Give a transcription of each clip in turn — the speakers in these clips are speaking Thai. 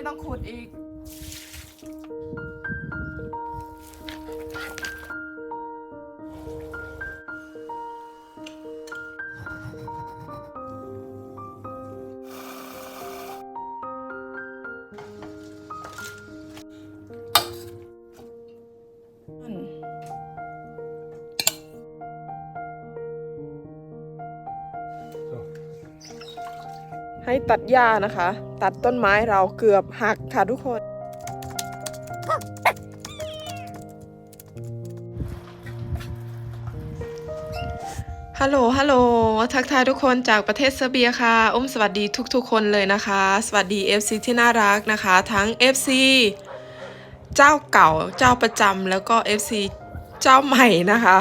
ไม่ต้องขุดอีก ให้ตัดหญ้านะคะ ตัดต้นไม้เราเกือบหักค่ะทุกคน ฮัลโหล ฮัลโหล ทักทายทุกคนจากประเทศเซอร์เบียค่ะ อุ้มสวัสดีทุกๆคนเลยนะคะ สวัสดี FC ที่น่ารักนะคะ ทั้ง FC เจ้าเก่า เจ้าประจำแล้วก็ FC เจ้าใหม่นะคะ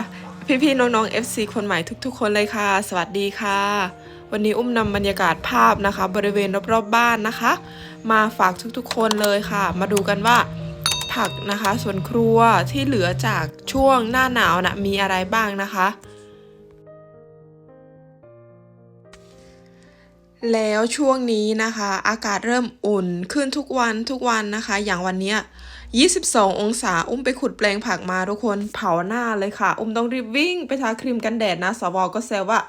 พี่ๆน้องๆ FC คนใหม่ทุกๆ คนเลยค่ะ สวัสดีค่ะ วันนี้อุ้มนำบรรยากาศภาพนะคะ บริเวณรอบๆบ้านนะคะ มาฝากทุกๆคนเลยค่ะ มาดูกันว่าผักนะคะสวนครัวที่เหลือจากช่วงหน้าหนาวนะมีอะไรบ้างนะคะ แล้วช่วงนี้นะคะ อากาศเริ่มอุ่นขึ้นทุกวันทุกวันนะคะ อย่างวันนี้22 องศา อุ้มไปขุดแปลงผักมาทุกคนเผาหน้าเลยค่ะ อุ้มต้องรีบวิ่งไปทาครีมกันแดดนะสวก็แซวว่า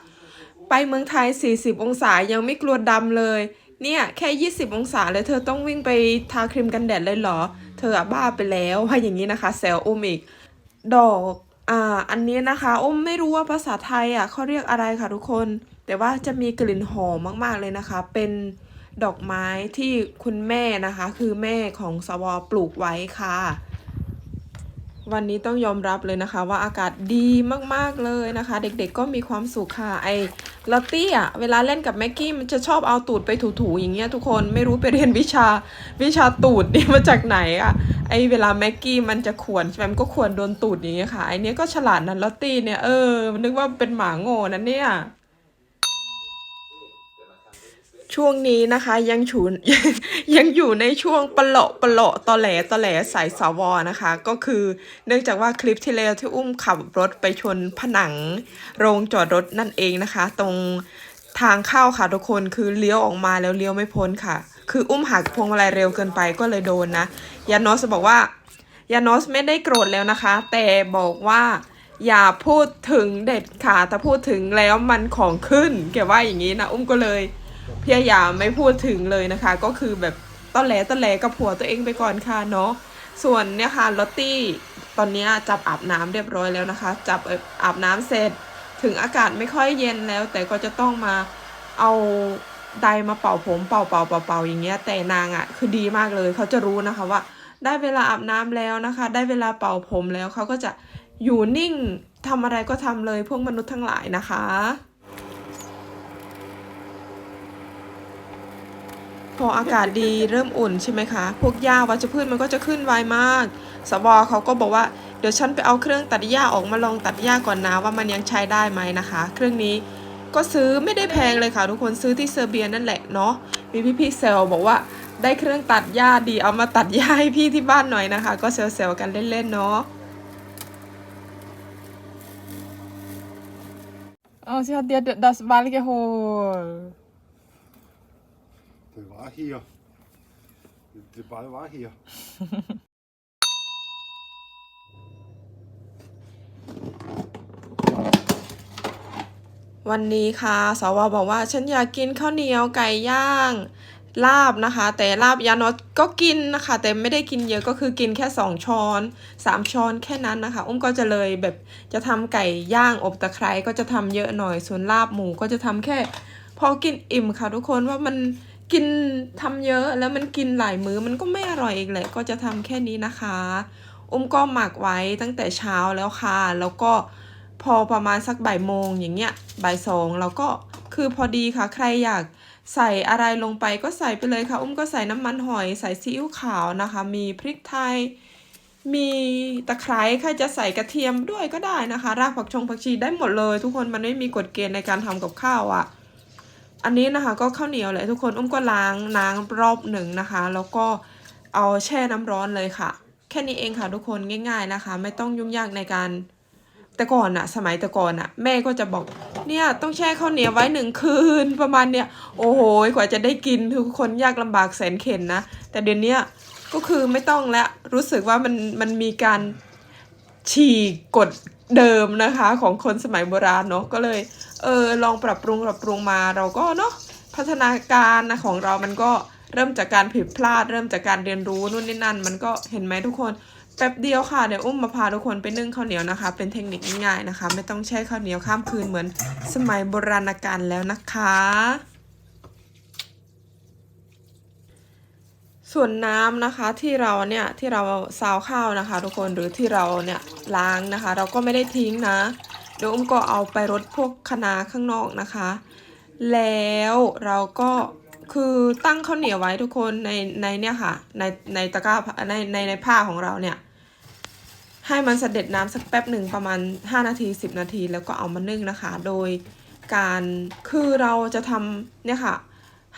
ไปเมืองไทย 40 องศายังไม่กลัวดำเลย เนี่ยแค่ 20 องศาเลยเธอต้องวิ่งไปทาครีมกันแดดเลยเหรอ เธอบ้าไปแล้วว่าอย่างนี้นะคะแซวอุ้มอีกดอกอ่าอันนี้นะคะอุ้มไม่รู้ว่าภาษาไทยอะเขาเรียกอะไรค่ะทุกคน แต่ว่าจะมีกลิ่นหอมมากๆเลยนะคะ เป็นดอกไม้ที่คุณแม่นะคะ คือแม่ของสวปลูกไว้ค่ะ วันนี้ต้องยอมรับเลยนะคะ ว่าอากาศดีมากๆเลยนะคะ เด็กๆก็มีความสุขค่ะไอ้ลอตตี้อะเวลาเล่นกับแม็กกี้มันจะชอบเอาตูดไปถูๆอย่างเงี้ยทุกคนไม่รู้ไปเรียนวิชาวิชาตูดนี่มาจากไหนอะไอเวลาแม็กกี้มันจะขวนใช่ไหมมก็ขวนโดนตูดอย่างเงี้ยค่ะไอเนี้ยก็ฉลาดนะลอตตี้เนี่ยเออนึกว่าเป็นหมาโง่นะเนี่ย ช่วงนี้นะคะยังฉุนยังอยู่ในช่วงปะเลาะปะเลาะตอแหลตอแหลสายสวนะคะ ก็คือเนื่องจากว่าคลิปที่แล้วที่อุ้มขับรถไปชนผนังโรงจอดรถนั่นเองนะคะ ตรงทางเข้าค่ะทุกคนคือเลี้ยวออกมาแล้วเลี้ยวไม่พ้นค่ะ คืออุ้มหักพวงมาลัยเร็วเกินไปก็เลยโดนนะยานอสบอกว่ายานอสไม่ได้โกรธแล้วนะคะ แต่บอกว่าอย่าพูดถึงเด็ดขาดถ้าพูดถึงแล้วมันของขึ้นแกว่าอย่างนี้นะ อุ้มก็เลย พยายามไม่พูดถึงเลยนะคะ ก็คือแบบต้อนแหลต้อนแหลกับผัวตัวเองไปก่อนค่ะเนาะส่วนเนี่ยค่ะลอตตี้ตอนนี้จับอาบน้ำเรียบร้อยแล้วนะคะ จับอาบน้ำเสร็จถึงอากาศไม่ค่อยเย็นแล้ว แต่ก็จะต้องมาเอาไดมาเป่าผมเป่าเป่าเป่าเป่าอย่างเงี้ยแต่นางอะ่ะคือดีมากเลยเขาจะรู้นะคะว่า ได้เวลาอาบน้ำแล้วนะคะ ได้เวลาเป่าผมแล้วเขาก็จะอยู่นิ่งทำอะไรก็ทำเลยพวกมนุษย์ทั้งหลายนะคะ พออากาศดีเริ่มอุ่นใช่ไหมคะ พวกหญ้าวัชพืชมันก็จะขึ้นไวมาก สวเขาก็บอกว่าเดี๋ยวฉันไปเอาเครื่องตัดหญ้าออกมาลองตัดหญ้าก่อนนะว่ามันยังใช้ได้ไหมนะคะ เครื่องนี้ก็ซื้อไม่ได้แพงเลยค่ะ ทุกคนซื้อที่เซอร์เบียนั่นแหละเนาะมีพี่ๆเซลบอกว่าได้เครื่องตัดหญ้าดีเอามาตัดหญ้าให้พี่ที่บ้านหน่อยนะคะ ก็เซลๆกันเล่นๆเนาะ Oh, sie hat dir das Ball geholt. Det var her. Det, det bare var her. วันนี้ค่ะสวบอกว่าฉันอยากกินข้าวเหนียวไก่ย่าง ลาบนะคะ แต่ลาบยานอตก็กินนะคะ แต่ไม่ได้กินเยอะก็คือกินแค่สองช้อนสามช้อนแค่นั้นนะคะ อุ้มก็จะเลยแบบจะทำไก่ย่างอบตะไคร้ก็จะทำเยอะหน่อย ส่วนลาบหมูก็จะทำแค่ พอกินอิ่มค่ะทุกคนว่ามัน กินทำเยอะแล้วมันกินหลายมื้อมันก็ไม่อร่อยอีกแหละก็จะทำแค่นี้นะคะอุ้มก็หมักไว้ตั้งแต่เช้าแล้วค่ะ แล้วก็พอประมาณสักบ่ายโมงอย่างเงี้ยบ่ายสองเราก็คือพอดีค่ะ ใครอยากใส่อะไรลงไปก็ใส่ไปเลยค่ะ อุ้มก็ใส่น้ำมันหอยใส่ซีอิ๊วขาวนะคะ มีพริกไทย มีตะไคร้ใครจะใส่กระเทียมด้วยก็ได้นะคะ รากผักชงผักชีได้หมดเลย ทุกคนมันไม่มีกฎเกณฑ์ในการทำกับข้าวอะ่ะ อันนี้นะคะก็ข้าวเหนียวแหละทุกคนอุ้มก็ล้างน้ำรอบหนึ่งนะคะ แล้วก็เอาแช่น้ำร้อนเลยค่ะ แค่นี้เองค่ะทุกคนง่าย ๆนะคะ ไม่ต้องยุ่งยากในการแต่ก่อนอะสมัยแต่ก่อนอะแม่ก็จะบอกเนี่ยต้องแช่ข้าวเหนียวไว้หนึ่งคืนประมาณเนี้ยโอ้โหกว่าจะได้กินทุกคนยากลำบากแสนเข็นนะ แต่เดี๋ยวนี้ก็คือไม่ต้องแล้วรู้สึกว่ามันมันมีการ ฉีกกฎเดิมนะคะของคนสมัยโบราณเนาะก็เลยเออลองปรับปรุงปรับปรุงมาเราก็เนาะพัฒนาการนะของเรามันก็เริ่มจากการผิดพลาด เริ่มจากการเรียนรู้นู่นนี่นั่น มันก็เห็นไหมทุกคนแป๊บเดียวค่ะเดี๋ยวอุ้มมาพาทุกคนไปนึ่งข้าวเหนียวนะคะ เป็นเทคนิคง่ายๆนะคะ ไม่ต้องแช่ข้าวเหนียวข้ามคืนเหมือนสมัยโบราณกาลแล้วนะคะ ส่วนน้ำนะคะที่เราเนี่ยที่เราซาวข้าวนะคะ ทุกคนหรือที่เราเนี่ยล้างนะคะ เราก็ไม่ได้ทิ้งนะเดี๋ยวอุ้มก็เอาไปรดพวกคะน้าข้างนอกนะคะ แล้วเราก็คือตั้งข้าวเหนียวไว้ทุกคนในในเนี่ยค่ะในในตะกร้าในในในผ้าของเราเนี่ยให้มันเสด็จน้ำสักแป๊บหนึ่งประมาณ 5 นาที 10 นาที แล้วก็เอามานึ่งนะคะ โดยการคือเราจะทำเนี่ยค่ะ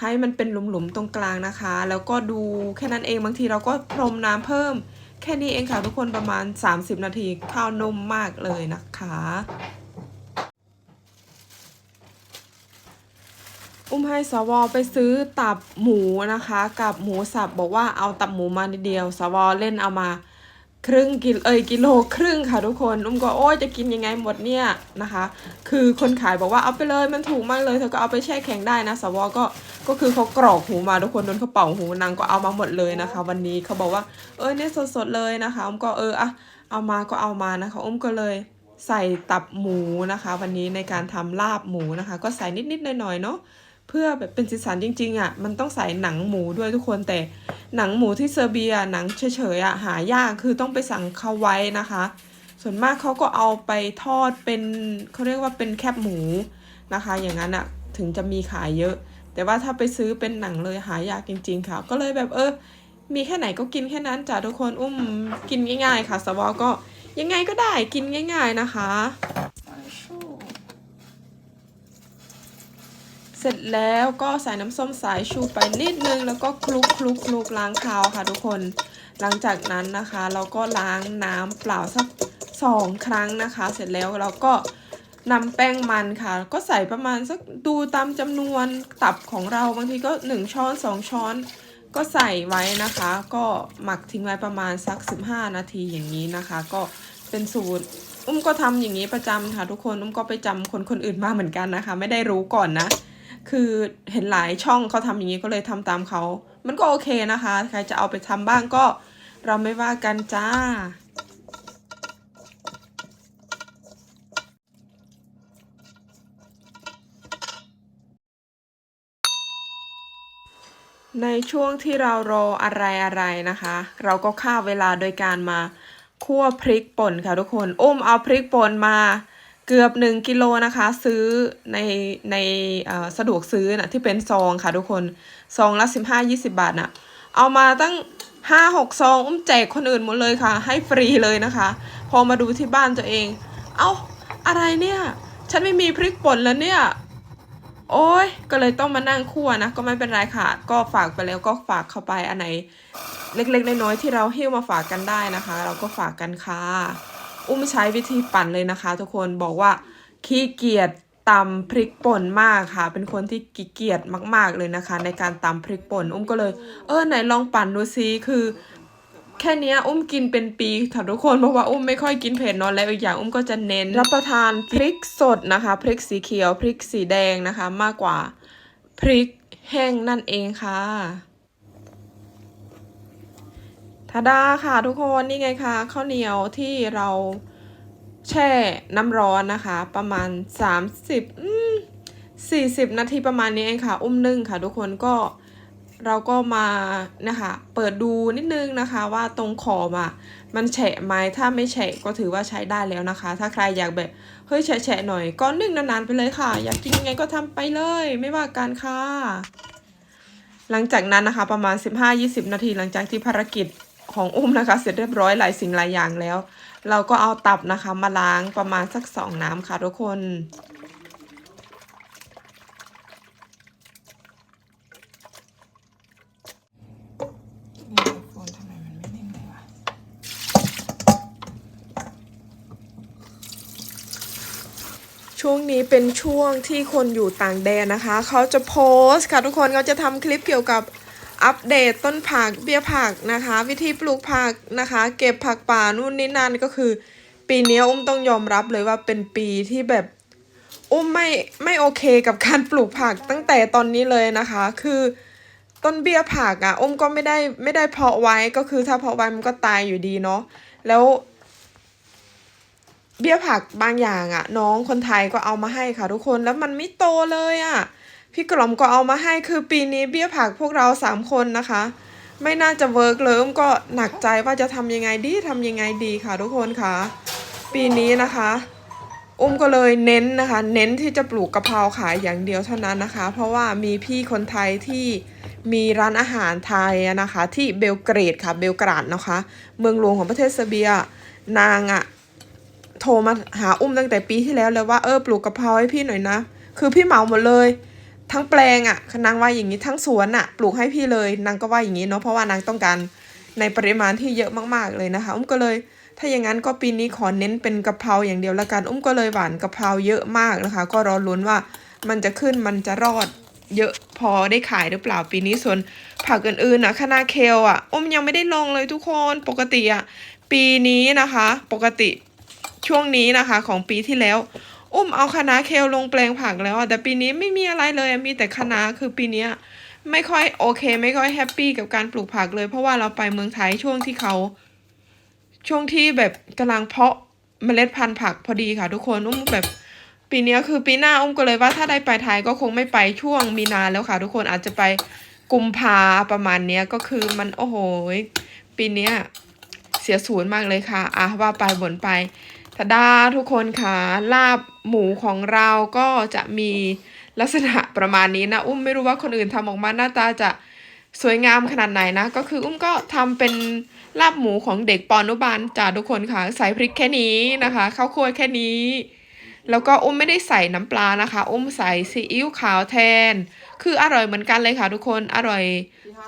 ให้มันเป็นหลุมๆตรงกลางนะคะ แล้วก็ดูแค่นั้นเองบางทีเราก็พรมน้ำเพิ่ม แค่นี้เองค่ะทุกคนประมาณ 30 นาทีข้าวนุ่มมากเลยนะคะอุ้มให้สวไปซื้อตับหมูนะคะ กับหมูสับบอกว่าเอาตับหมูมานิดเดียว สวเล่นเอามา ครึ่งกิโลเอ้ยกิโลครึ่งค่ะทุกคนอุ้มก็โอ้ยจะกินยังไงหมดเนี่ยนะคะ คือคนขายบอกว่าเอาไปเลยมันถูกมากเลยเธอก็เอาไปแช่แข็งได้นะสวก็ก็คือเขากรอกหูมาทุกคนโดนเขาเป่าหูนางก็เอามาหมดเลยนะคะ วันนี้เขาบอกว่าเออเนี่ยสดๆเลยนะคะอุ้มก็เอออะเอามาก็เอามานะคะอุ้มก็เลยใส่ตับหมูนะคะ วันนี้ในการทำลาบหมูนะคะ ก็ใส่นิดๆหน่อยๆเนาะ เพื่อแบบเป็นสีสันจริง ๆอะมันต้องใส่หนังหมูด้วยทุกคนแต่หนังหมูที่เซอร์เบียหนังเฉยๆอะหายากคือต้องไปสั่งเขาไว้นะคะ ส่วนมากเขาก็เอาไปทอดเป็นเขาเรียกว่าเป็นแคบหมูนะคะ อย่างนั้นอะถึงจะมีขายเยอะ แต่ว่าถ้าไปซื้อเป็นหนังเลยหายากจริง ๆ ค่ะ ก็เลยแบบเออมีแค่ไหนก็กินแค่นั้นจ้ะทุกคนอุ้มกินง่าย ๆ ค่ะสวอก็ยังไงก็ได้กินง่าย ๆนะคะ เสร็จแล้วก็ใส่น้ำส้มสายชูไปนิดนึง แล้วก็คลุกคลุกคลุกล้างคาวค่ะทุกคน หลังจากนั้นนะคะ เราก็ล้างน้ำเปล่าสักสองครั้งนะคะ เสร็จแล้วเราก็นำแป้งมันค่ะ ก็ใส่ประมาณสักดูตามจำนวนตับของเราบางทีก็ 1 ช้อน 2 ช้อน ก็ใส่ไว้นะคะ ก็หมักทิ้งไว้ประมาณสัก 15 นาทีอย่างนี้นะคะ ก็เป็นสูตรอุ้มก็ทำอย่างนี้ประจำค่ะทุกคนอุ้มก็ไปจำคนคนอื่นมาเหมือนกันนะคะ ไม่ได้รู้ก่อนนะ คือเห็นหลายช่องเขาทำอย่างนี้ก็เลยทำตามเขา มันก็โอเคนะคะ ใครจะเอาไปทำบ้างก็เราไม่ว่ากันจ้า ในช่วงที่เรารออะไรอะไรนะคะ เราก็ฆ่าเวลาโดยการมาคั่วพริกป่นค่ะทุกคนอุ้มเอาพริกป่นมา เกือบ 1กิโลนะคะ ซื้อในในสะดวกซื้อนะที่เป็นซองค่ะทุกคนซองละ15-20 บาทน่ะเอามาตั้ง 5-6 ซอง อุ้มแจกคนอื่นหมดเลยค่ะ ให้ฟรีเลยนะคะ พอมาดูที่บ้านตัวเอง เอ้าอะไรเนี่ย ฉันไม่มีพริกป่นแล้วเนี่ย โอ้ยก็เลยต้องมานั่งคั่วนะ ก็ไม่เป็นไรค่ะ ก็ฝากไปแล้วก็ฝากเข้าไปอันไหน เล็กๆน้อยๆที่เราหิ้วมาฝากกันได้นะคะ เราก็ฝากกันค่ะ อุ้มใช้วิธีปั่นเลยนะคะ ทุกคนบอกว่าขี้เกียจตำพริกป่นมากค่ะ เป็นคนที่ขี้เกียจมาก ๆเลยนะคะ ในการตำพริกป่น อุ้มก็เลย เออไหนลองปั่นดูซิคือ แค่นี้อุ้มกินเป็นปีค่ะทุกคนเพราะว่าอุ้มไม่ค่อยกินเผ็ดเนอะแล้วอีกอย่างอุ้มก็จะเน้น รับประทานพริกสดนะคะพริกสีเขียวพริกสีแดงนะคะ มากกว่าพริกแห้งนั่นเองค่ะ ทาดาค่ะทุกคนนี่ไงคะข้าวเหนียวที่เราแช่น้ำร้อนนะคะ ประมาณ 30อืม40 นาทีประมาณนี้เองค่ะ อุ้มนึ่งค่ะ ทุกคนก็เราก็มานะคะ เปิดดูนิดนึงนะคะว่าตรงขอบอะมันแฉะไหมถ้าไม่แฉะก็ถือว่าใช้ได้แล้วนะคะ ถ้าใครอยากแบบเฮ้ยแฉะๆหน่อยก็นึ่งนานๆไปเลยค่ะ อยากกินยังไงก็ทำไปเลย ไม่ว่ากันค่ะ หลังจากนั้นนะคะประมาณ 15-20 นาทีหลังจากที่ภารกิจ ของอุ้มนะคะ เสร็จเรียบร้อยหลายสิ่งหลายอย่างแล้ว เราก็เอาตับนะคะมาล้างประมาณสักสองน้ำค่ะทุกคนช่วงนี้เป็นช่วงที่คนอยู่ต่างแดนนะคะ เขาจะโพสต์ค่ะทุกคนเขาจะทำคลิปเกี่ยวกับ อัปเดตต้นผักเบี้ยผักนะคะ วิธีปลูกผักนะคะ เก็บผักป่านู่นนี่นั่นก็คือ ปีนี้อุ้มต้องยอมรับเลยว่าเป็นปีที่แบบอุ้มไม่ไม่โอเคกับการปลูกผักตั้งแต่ตอนนี้เลยนะคะ คือต้นเบี้ยผักอะ่ะอุ้มก็ไม่ได้ไม่ได้เพาะไว้ก็คือถ้าเพาะไว้มันก็ตายอยู่ดีเนาะแล้ว เบี้ยผักบางอย่างอะ่ะ น้องคนไทยก็เอามาให้ค่ะทุกคนแล้วมันไม่โตเลยอะ่ะ พี่กล่อมก็เอามาให้คือปีนี้เบี้ยผักพวกเราสามคนนะคะ ไม่น่าจะเวิร์กเลยอุ้มก็หนักใจว่าจะทำยังไงดีทำยังไงดีค่ะทุกคนค่ะ ปีนี้นะคะ อุ้มก็เลยเน้นนะคะ เน้นที่จะปลูกกะเพราขายอย่างเดียวเท่านั้นนะคะ เพราะว่ามีพี่คนไทยที่มีร้านอาหารไทยนะคะ ที่เบลเกรดค่ะเบลกราดนะคะ เมืองหลวงของประเทศเซอร์เบีย นางอะโทรมาหาอุ้มตั้งแต่ปีที่แล้วเลยว่าเออปลูกกะเพราให้พี่หน่อยนะ คือพี่เหมาหมดเลย ทั้งแปลงอะนางว่าอย่างนี้ทั้งสวนอะปลูกให้พี่เลยนางก็ว่าอย่างนี้เนาะเพราะว่านางต้องการในปริมาณที่เยอะมากๆเลยนะคะ อุ้มก็เลย ถ้าอย่างนั้นก็ปีนี้ขอเน้นเป็นกะเพราอย่างเดียวละกัน อุ้มก็เลยหวานกะเพราเยอะมากนะคะ ก็รอลุ้นว่ามันจะขึ้นมันจะรอดเยอะพอได้ขายหรือเปล่าปีนี้ส่วนผักอื่นๆนะคณะเคลอะอุ้มยังไม่ได้ลงเลยทุกคนปกติอะปีนี้นะคะ ปกติช่วงนี้นะคะของปีที่แล้ว อุ้มเอาคณะเคลลงแปลงผักแล้วอะแต่ปีนี้ไม่มีอะไรเลยมีแต่คณะคือปีเนี้ยไม่ค่อยโอเค ไม่ค่อยแฮปปี้กับการปลูกผักเลย เพราะว่าเราไปเมืองไทยช่วงที่เขา ช่วงที่แบบกำลังเพาะเมล็ดพันธุ์ผักพอดีค่ะ ทุกคนอุ้มแบบปีนี้คือปีหน้าอุ้มก็เลยว่าถ้าได้ไปไทยก็คงไม่ไปช่วงมีนาแล้วค่ะ ทุกคนอาจจะไปกุมภาประมาณเนี้ยก็คือมันโอ้โหปีเนี้ยเสียศูนย์มากเลยค่ะอะว่าไปบ่นไป ทาดาทุกคนค่ะลาบหมูของเราก็จะมีลักษณะประมาณนี้นะ อุ้มไม่รู้ว่าคนอื่นทำออกมาหน้าตาจะสวยงามขนาดไหนนะ ก็คืออุ้มก็ทำเป็นลาบหมูของเด็กปอนุบาลจ้าทุกคนค่ะ ใส่พริกแค่นี้นะคะข้าวคั่วแค่นี้ แล้วก็อุ้มไม่ได้ใส่น้ำปลานะคะ อุ้มใส่ซีอิ๊วขาวแทน คืออร่อยเหมือนกันเลยค่ะทุกคนอร่อย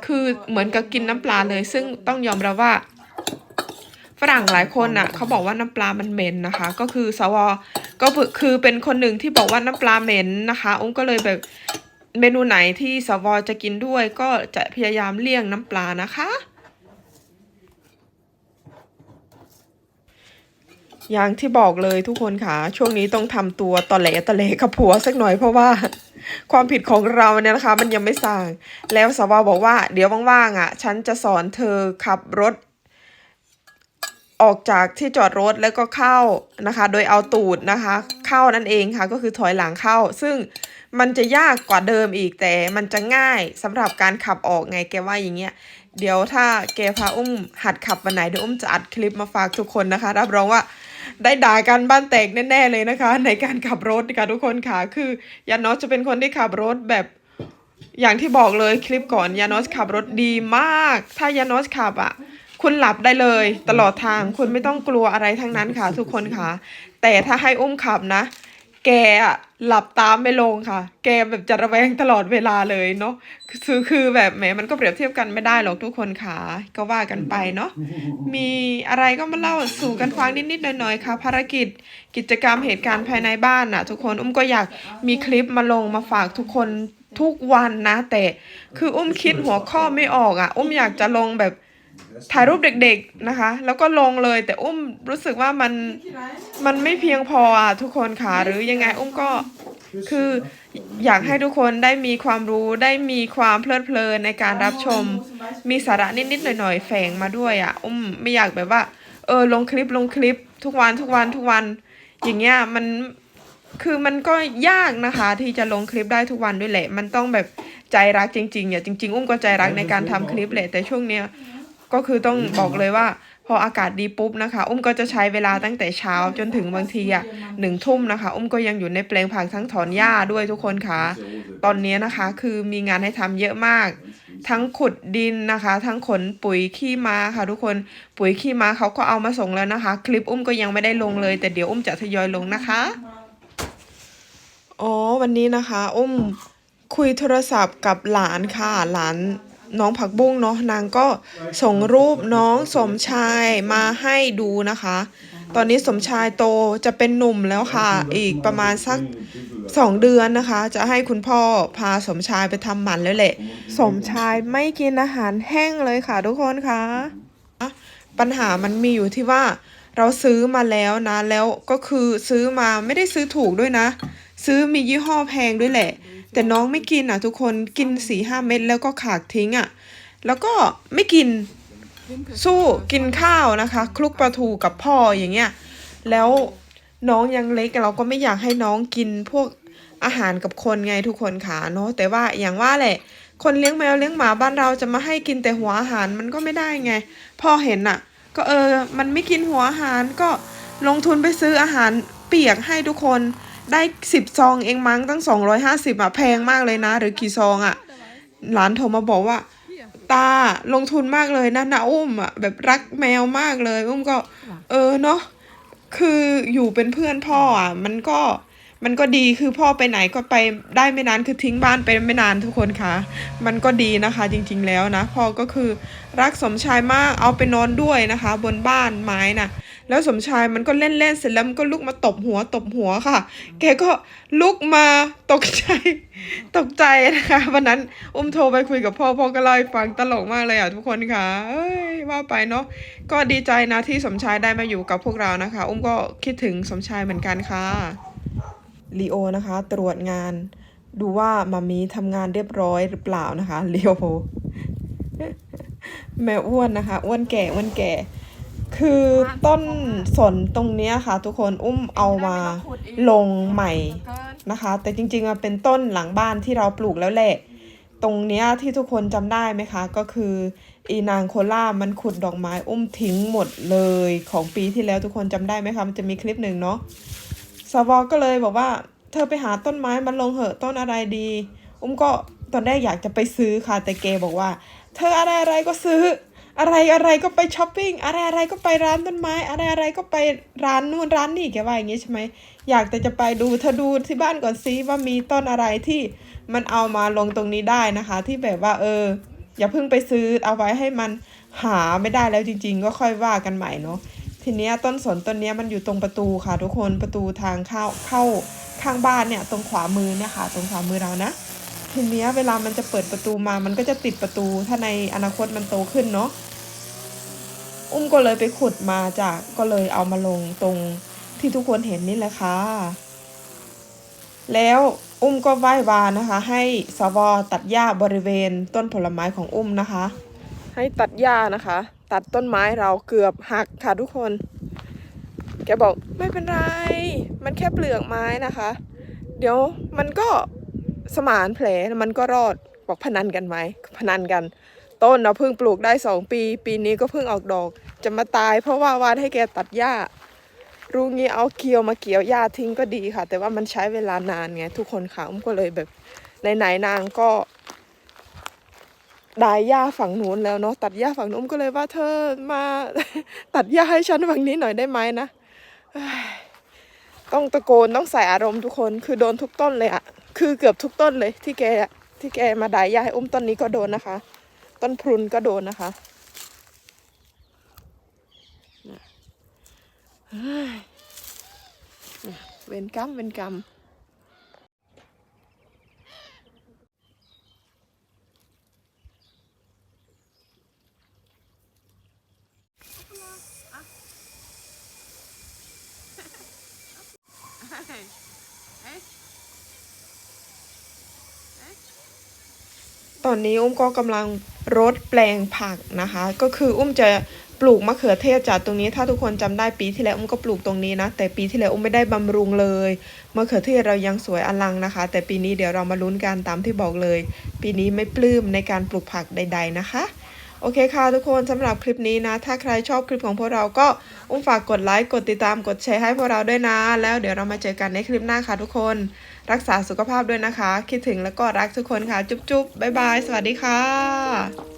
คือเหมือนกับกินน้ำปลาเลย ซึ่งต้องยอมรับว่า ฝรั่งหลายคนน่ะเขาบอกว่าน้ำปลามันเหม็นนะคะ ก็คือสวก็คือเป็นคนหนึ่งที่บอกว่าน้ำปลาเหม็นนะคะอุ้มก็เลยแบบเมนูไหนที่สวจะกินด้วยก็จะพยายามเลี่ยงน้ำปลานะคะอย่างที่บอกเลยทุกคนค่ะ ช่วงนี้ต้องทำตัวตอแหลตะเลกับผัวสักหน่อยเพราะว่า ความผิดของเราเนี่ยนะคะ มันยังไม่สั่งแล้วสวบอกว่า เดี๋ยวว่างๆอะ ฉันจะสอนเธอขับรถ ออกจากที่จอดรถแล้วก็เข้านะคะ โดยเอาตูดนะคะ เข้านั่นเองค่ะก็คือถอยหลังเข้า ซึ่งมันจะยากกว่าเดิมอีกแต่มันจะง่ายสำหรับการขับออกไงแกว่าอย่างเงี้ยเดี๋ยวถ้าแกพาอุ้มหัดขับวันไหนเดี๋ยวอุ้มจะอัดคลิปมาฝากทุกคนนะคะ รับรองว่าได้ด่ากันบ้านแตกแน่ๆเลยนะคะ ในการขับรถค่ะทุกคนค่ะคือยานอสจะเป็นคนที่ขับรถแบบอย่างที่บอกเลยคลิปก่อนยานอสขับรถดีมาก ถ้ายานอสขับอะ คุณหลับได้เลย ตลอดทางคุณไม่ต้องกลัวอะไรทั้งนั้นค่ะ ทุกคนค่ะ แต่ถ้าให้อุ้มขับนะ แกอะหลับตามไม่ลงค่ะ แกแบบจะระแวงตลอดเวลาเลยเนาะคือคือแบบแหมมันก็เปรียบเทียบกันไม่ได้หรอกทุกคนค่ะ ก็ว่ากันไปเนาะมีอะไรก็มาเล่าสู่กันฟังนิดๆหน่อยๆค่ะ ภารกิจกิจกรรมเหตุการณ์ภายในบ้านน่ะ ทุกคนอุ้มก็อยากมีคลิปมาลงมาฝากทุกคนทุกวันนะ แต่คืออุ้มคิดหัวข้อไม่ออกอะ อุ้มอยากจะลงแบบ ถ่ายรูปเด็กๆนะคะ แล้วก็ลงเลยแต่อุ้มรู้สึกว่ามันมันไม่เพียงพออะทุกคนค่ะหรือยังไงอุ้มก็คืออยากให้ทุกคนได้มีความรู้ได้มีความเพลิดเพลินในการรับชม มีสาระนิดๆหน่อยๆแฝงมาด้วยอะอุ้มไม่อยากแบบว่า เออลงคลิปลงคลิปทุกวันทุกวันทุกวัน อย่างเงี้ยมันคือมันก็ยากนะคะที่จะลงคลิปได้ทุกวันด้วยแหละ มันต้องแบบใจรักจริงๆอย่าจริง ๆ อุ้มก็ใจรักในการทำคลิปแหละแต่ช่วงเนี้ย ก็คือต้องบอกเลยว่า พออากาศดีปุ๊บนะคะ อุ้มก็จะใช้เวลาตั้งแต่เช้าจนถึงบางทีอะหนึ่งทุ่มนะคะ อุ้มก็ยังอยู่ในแปลงผักทั้งถอนหญ้าด้วยทุกคนค่ะ ตอนนี้นะคะคือมีงานให้ทำเยอะมาก ทั้งขุดดินนะคะ ทั้งขนปุ๋ยขี้ม้าค่ะ ทุกคนปุ๋ยขี้ม้าเขาก็เอามาส่งแล้วนะคะ คลิปอุ้มก็ยังไม่ได้ลงเลย แต่เดี๋ยวอุ้มจะทยอยลงนะคะอ๋อวันนี้นะคะ อุ้มคุยโทรศัพท์กับหลานค่ะหลาน น้องผักบุ้งเนาะนางก็ส่งรูปน้องสมชายมาให้ดูนะคะ ตอนนี้สมชายโตจะเป็นหนุ่มแล้วค่ะ อีกประมาณสักสองเดือนนะคะ จะให้คุณพ่อพาสมชายไปทำหมันแล้วแหละ สมชายไม่กินอาหารแห้งเลยค่ะทุกคนคะปัญหามันมีอยู่ที่ว่าเราซื้อมาแล้วนะ แล้วก็คือซื้อมาไม่ได้ซื้อถูกด้วยนะ ซื้อมียี่ห้อแพงด้วยแหละ แต่น้องไม่กินอะ ทุกคนกินสี่ห้าเม็ดแล้วก็ขากทิ้งอะ แล้วก็ไม่กินสู้กินข้าวนะคะ คลุกปลาทูกับพ่ออย่างเงี้ยแล้วน้องยังเล็กเราก็ไม่อยากให้น้องกินพวกอาหารกับคนไงทุกคนค่ะเนาะแต่ว่าอย่างว่าแหละ คนเลี้ยงแมวเลี้ยงหมาบ้านเราจะมาให้กินแต่หัวอาหารมันก็ไม่ได้ไงพ่อเห็นน่ะ ก็เออ มันไม่กินหัวอาหารก็ลงทุนไปซื้ออาหารเปียกให้ทุกคน ได้สิบซองเองมั้งตั้งสองร้อยห้าสิบอะแพงมากเลยนะ หรือกี่ซองอะหลานโทรมาบอกว่า ตาลงทุนมากเลยนะนะอุ้มอะแบบรักแมวมากเลย อุ้มก็ เออเนาะคืออยู่เป็นเพื่อนพ่ออะ มันก็มันก็ดีคือพ่อไปไหนก็ไปได้ไม่นานคือทิ้งบ้านไปไม่นานทุกคนค่ะ มันก็ดีนะคะจริงๆแล้วนะ พ่อก็คือรักสมชายมากเอาไปนอนด้วยนะคะ บนบ้านไม้น่ะ แล้วสมชายมันก็เล่นเล่นๆเสร็จแล้วมันก็ลุกมาตบหัวตบหัวค่ะ แกก็ลุกมาตกใจ ตกใจนะคะวันนั้นอุ้มโทรไปคุยกับพ่อพ่อก็เล่าให้ฟังตลกมากเลยอะทุกคนค่ะ เอ้ยว่าไปเนาะก็ดีใจนะที่สมชายได้มาอยู่กับพวกเรานะคะ อุ้มก็คิดถึงสมชายเหมือนกันค่ะลีโอนะคะตรวจงานดูว่ามามีทำงานเรียบร้อยหรือเปล่านะคะลีโอแม่อ้วนนะคะ อ้วนแก่อ้วนแก่ คือต้นสนตรงเนี้ยค่ะ ทุกคนอุ้มเอามาลงใหม่นะคะ แต่จริงๆมันเป็นต้นหลังบ้านที่เราปลูกแล้วแหละ ตรงเนี้ยที่ทุกคนจำได้ไหมคะ ก็คืออีนางโคล่ามันขุดดอกไม้อุ้มทิ้งหมดเลยของปีที่แล้วทุกคนจำได้ไหมคะ มันจะมีคลิปหนึ่งเนาะสวอก็เลยบอกว่า เธอไปหาต้นไม้มันลงเหอะต้นอะไรดี อุ้มก็ตอนแรกอยากจะไปซื้อค่ะแต่เกบอกว่า เธออะไรอะไรก็ซื้อ อะไรอะไรก็ไปช้อปปิ้งอะไรอะไรก็ไปร้านต้นไม้ อะไรอะไรก็ไปร้านนู่นร้านนี่แกว่าอย่างงี้ใช่ไหมอยากแต่จะไปดูเธอดูที่บ้านก่อนซิว่ามีต้นอะไรที่มันเอามาลงตรงนี้ได้นะคะ ที่แบบว่าเออ อย่าเพิ่งไปซื้อเอาไว้ให้มันหาไม่ได้แล้วจริง ๆ ก็ค่อยว่ากันใหม่เนาะทีเนี้ยต้นสนต้นเนี้ยมันอยู่ตรงประตูค่ะ ทุกคนประตูทางเข้าเข้าข้างบ้านเนี่ยตรงขวามือเนี่ยค่ะตรงขวามือเรานะ ทีเนี้ยเวลามันจะเปิดประตูมา มันก็จะติดประตู ถ้าในอนาคตมันโตขึ้นเนาะ อุ้มก็เลยไปขุดมาจาก ก็เลยเอามาลงตรงที่ทุกคนเห็นนี่แหละค่ะ แล้วอุ้มก็ไหว้วานนะคะ ให้สวตัดหญ้าบริเวณต้นผลไม้ของอุ้มนะคะ ให้ตัดหญ้านะคะ ตัดต้นไม้เราเกือบหักค่ะทุกคน แกบอกไม่เป็นไร มันแค่เปลือกไม้นะคะ เดี๋ยวมันก็ สมานแผลแล้วมันก็รอดบอกพนันกันไหมพนันกัน ต้นเราเพิ่งปลูกได้สองปี ปีนี้ก็เพิ่งออกดอก จะมาตายเพราะว่าวานให้แกตัดหญ้ารู้งี้เอาเคียวมาเกี่ยวหญ้าทิ้งก็ดีค่ะ แต่ว่ามันใช้เวลานานไงทุกคนค่ะอุ้มก็เลยแบบไหนๆนางก็ได้หญ้าฝั่งนู้นแล้วเนาะตัดหญ้าฝั่งนู้นอุ้มก็เลยว่าเธอมาตัดหญ้าให้ฉันฝั่งนี้หน่อยได้ไหมนะต้องตะโกนต้องใส่อารมณ์ทุกคนคือโดนทุกต้นเลยอะ คือเกือบทุกต้นเลยที่แกที่แกมาดายยายอุ้มต้นนี้ก็โดนนะคะ ต้นพรุนก็โดนนะคะเฮ้ยเวนกรรมเวนกรรม ตอนนี้อุ้มก็กำลังรดแปลงผักนะคะ ก็คืออุ้มจะปลูกมะเขือเทศจากตรงนี้ ถ้าทุกคนจำได้ปีที่แล้วอุ้มก็ปลูกตรงนี้นะ แต่ปีที่แล้วอุ้มไม่ได้บำรุงเลยมะเขือเทศเรายังสวยอลังนะคะ แต่ปีนี้เดี๋ยวเรามาลุ้นกันตามที่บอกเลย ปีนี้ไม่ปลื้มในการปลูกผักใด ๆนะคะโอเคค่ะทุกคนสำหรับคลิปนี้นะ ถ้าใครชอบคลิปของพวกเราก็อุ้มฝากกดไลค์กดติดตามกดแชร์ให้พวกเราด้วยนะ แล้วเดี๋ยวเรามาเจอกันในคลิปหน้าค่ะทุกคน รักษาสุขภาพด้วยนะคะ คิดถึงแล้วก็รักทุกคนค่ะ จุ๊บๆบ๊ายบาย สวัสดีค่ะ